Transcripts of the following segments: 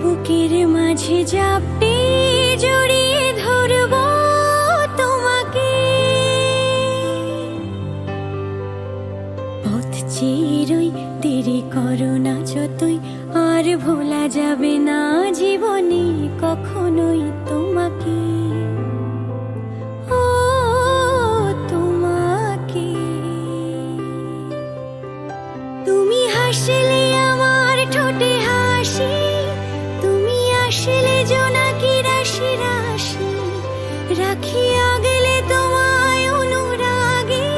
বুকের মাঝে চাপে জড়িয়ে ধরবো তোমাকে। পথ চিরই দেরি করো না যতই, আর ভোলা যাবে না জীবনে কখনোই তোমাকে। তোমাকে। তুমি হাসলে আসলে জোনাকি রাশি রাশি রাখি আগলে তোমায় অনুরাগে।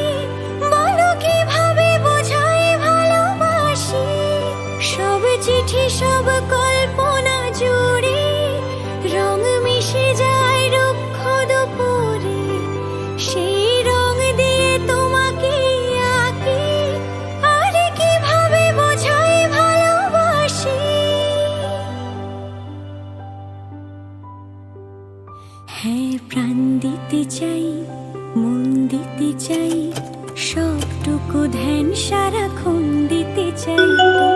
বলো কীভাবে বোঝাই ভালোবাসি? সব চিঠি, সব কল্পনা জুড়ে হ্যাঁ প্রাণ দিতে চাই মন দিতে চাই সবটুকু ধ্যান সারাক্ষণ দিতে চাই।